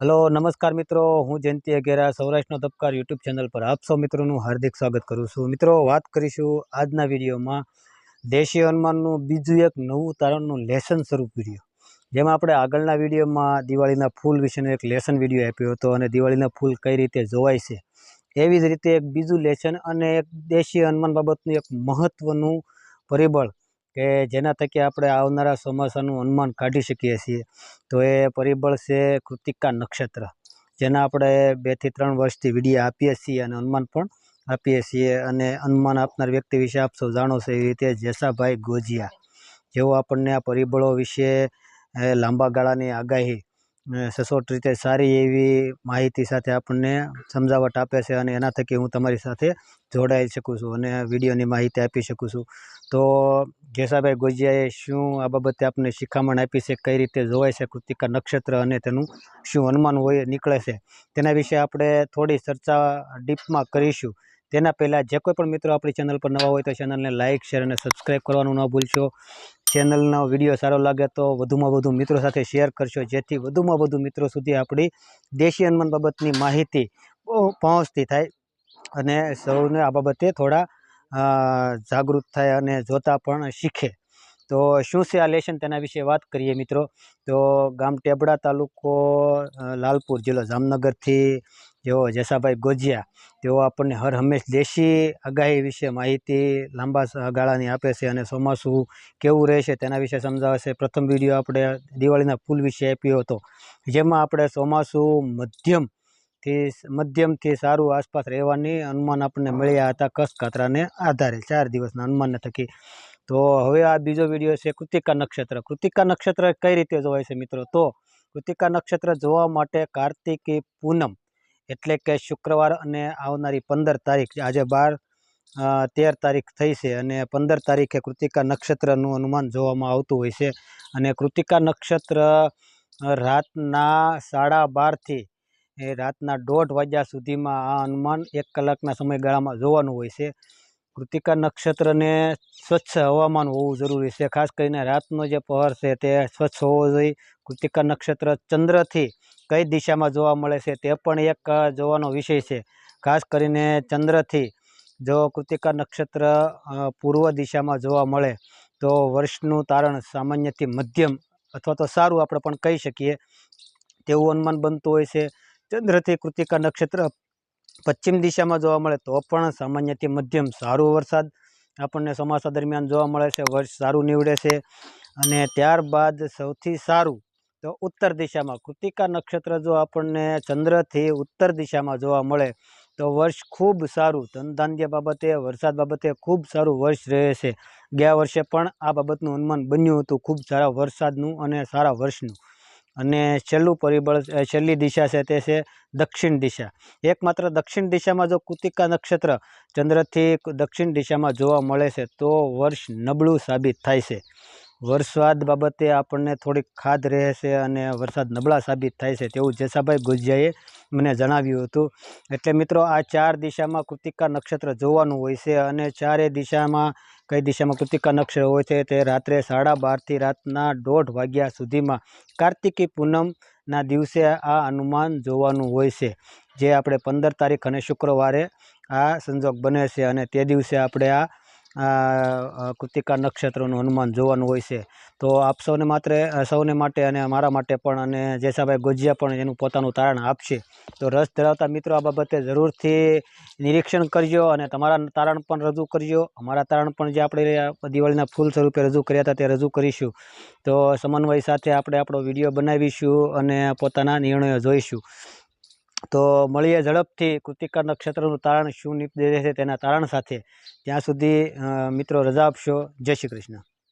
Hello, નમસ્કાર મિત્રો. હું જયંતિ અગેરા, સૌરાષ્ટ્રનો ધબકાર યુટ્યુબ ચેનલ પર આપ સૌ મિત્રોનું હાર્દિક સ્વાગત કરું છું. મિત્રો, વાત કરીશું આજના વિડીયોમાં દેશી હનુમાનનું બીજું એક નવું તારણનું લેસન સ્વરૂપ વીડિયો. જેમાં આપણે આગળના વિડીયોમાં દિવાળીના ફૂલ વિશેનો એક લેસન વીડિયો આપ્યો હતો અને દિવાળીના ફૂલ કઈ રીતે જોવાય છે, એવી જ રીતે એક બીજું લેસન અને એક દેશી હનુમાન બાબતનું એક મહત્ત્વનું પરિબળ કે જેના થકી આપણે આવનારા ચોમાસાનું અનુમાન કાઢી શકીએ છીએ. તો એ પરિબળ છે કૃતિકા નક્ષત્ર, જેના આપણે બેથી ત્રણ વર્ષથી વિડીયા આપીએ છીએ અને અનુમાન પણ આપીએ છીએ અને અનુમાન આપનાર વ્યક્તિ વિશે આપ સૌ જાણો છો એવી રીતે જેસાભાઈ ગોજિયા, જેઓ આપણને આ પરિબળો વિશે લાંબા ગાળાની આગાહી સચોટ રીતે સારી એવી માહિતી સાથે આપણને સમજાવટ આપે છે અને એના થકી હું તમારી સાથે જોડાઈ શકું છું અને વિડીયોની માહિતી આપી શકું છું. તો ઘેસાભાઈ ગોજિયાએ શું આ બાબતે આપણને શિખામણ આપી છે? કઈ રીતે જોવાય છે કૃતિકા નક્ષત્ર અને તેનું શું અનુમાન હોય નીકળે છે? તેના વિશે આપણે થોડી ચર્ચા ડીપમાં કરીશું. તેના પહેલાં જે કોઈ પણ મિત્રો આપણી ચેનલ પર નવા હોય તો ચેનલને લાઇક શેર અને સબસ્ક્રાઈબ કરવાનું ન ભૂલશો. ચેનલનો વીડિયો સારો લાગે તો વધુમાં વધુ મિત્રો સાથે શેર કરશો જેથી વધુમાં વધુ મિત્રો સુધી આપણી દેશી હનુમાન બાબતની માહિતી પહોંચતી થાય અને સૌને આ બાબતે થોડા જાગૃત થાય અને જોતા પણ શીખે. તો શું છે આ લેશન તેના વિશે વાત કરીએ મિત્રો. તો ગામ ટેબડા તાલુકો લાલપુર જિલ્લો જામનગરથી જેઓ જેસાભાઈ ગોજિયા, તેઓ આપણને હર હંમેશ દેશી આગાહી વિશે માહિતી લાંબા ગાળાની આપે છે અને ચોમાસું કેવું રહેશે તેના વિશે સમજાવે છે. પ્રથમ વીડિયો આપણે દિવાળીના ફૂલ વિશે આપ્યો હતો, જેમાં આપણે ચોમાસું મધ્યમથી મધ્યમથી સારું આસપાસ રહેવાની અનુમાન આપણને મળ્યા હતા કસકાતરાને આધારે, ચાર દિવસના અનુમાનને થકી. તો હવે આ બીજો વીડિયો છે કૃતિકા નક્ષત્ર. કૃતિકા નક્ષત્ર કઈ રીતે જોવાય છે મિત્રો? તો કૃતિકા નક્ષત્ર જોવા માટે કાર્તિકી પૂનમ એટલે કે શુક્રવાર અને આવનારી પંદર તારીખ આજે બાર તેર તારીખ થઈ છે અને પંદર તારીખે કૃતિકા નક્ષત્રનું અનુમાન જોવામાં આવતું હોય છે અને કૃતિકા નક્ષત્ર રાતના સાડા બારથી, એ રાતના દોઢ વાગ્યા સુધીમાં આ અનુમાન એક કલાકના સમયગાળામાં જોવાનું હોય છે. કૃતિકા નક્ષત્રને સ્વચ્છ હવામાન હોવું જરૂરી છે. ખાસ કરીને રાતનો જે પહર છે તે સ્વચ્છ હોવો જોઈએ. કૃતિકા નક્ષત્ર ચંદ્રથી કઈ દિશામાં જોવા મળે છે તે પણ એક જોવાનો વિષય છે. ખાસ કરીને ચંદ્રથી જો કૃતિકા નક્ષત્ર પૂર્વ દિશામાં જોવા મળે તો વર્ષનું તારણ સામાન્યથી મધ્યમ અથવા તો સારું આપણે પણ કહી શકીએ. તેવું અનુમાન બનતું હોય છે. ચંદ્રથી કૃતિકા નક્ષત્ર પશ્ચિમ દિશામાં જોવા મળે તો પણ સામાન્યથી મધ્યમ સારું વરસાદ આપણને ચોમાસા દરમિયાન જોવા મળે છે. વર્ષ સારું નીવડે છે અને ત્યારબાદ સૌથી સારું તો ઉત્તર દિશામાં કૃતિકા નક્ષત્ર જો આપણને ચંદ્રથી ઉત્તર દિશામાં જોવા મળે, તો વર્ષ ખૂબ સારું. ધનધાન્ય બાબતે, વરસાદ બાબતે ખૂબ સારું વર્ષ રહે છે ગયા વર્ષે પણ આ બાબતનું અનુમાન બન્યું હતું. ખૂબ સારા વરસાદનું અને સારા વર્ષનું. અને છેલ્લું પરિબળ છેલ્લી દિશા છે તે છે દક્ષિણ દિશા. એકમાત્ર દક્ષિણ દિશામાં જો કૃતિકા નક્ષત્ર ચંદ્રથી દક્ષિણ દિશામાં જોવા મળે છે, તો વર્ષ નબળું સાબિત થાય છે. વરસાદ બાબતે આપણને થોડીક ખાધ રહે છે અને વરસાદ નબળા સાબિત થાય છે તેવું જેસાભાઈ ગુજિયાએ મને જણાવ્યું હતું. એટલે મિત્રો, આ ચાર દિશામાં કૃતિકા નક્ષત્ર જોવાનું હોય છે અને ચારે દિશામાં કઈ દિશામાં કૃતિકા નક્ષત્ર હોય છે તે રાત્રે સાડા બારથી રાતના દોઢ વાગ્યા સુધીમાં કાર્તિકી પૂનમના દિવસે આ અનુમાન જોવાનું હોય છે. જે આપણે પંદર તારીખ અને શુક્રવારે આ સંજોગ બને છે અને તે દિવસે આપણે આ કૃતિકા નક્ષત્રનું અનુમાન જોવાનું હોય છે. તો આપ સૌને માત્ર સૌને માટે અને મારા માટે પણ અને જેસાભાઈ ગોજિયા પણ એનું પોતાનું તારણ આપશે. તો રસ ધરાવતા મિત્રો, આ બાબતે જરૂરથી નિરીક્ષણ કરજો અને તમારા તારણ પણ રજૂ કરજો. અમારા તારણ પણ જે આપણે દિવાળીના ફૂલ સ્વરૂપે રજૂ કર્યા હતા તે રજૂ કરીશું. તો સમન્વય સાથે આપણે આપણો વીડિયો બનાવીશું અને પોતાના નિર્ણયો જોઈશું. તો મળીએ ઝડપથી કૃતિકા નક્ષત્રનું તારણ શું નીપજે છે તેના તારણ સાથે. ત્યાં સુધી મિત્રો રજા આપશો. જય શ્રી કૃષ્ણ.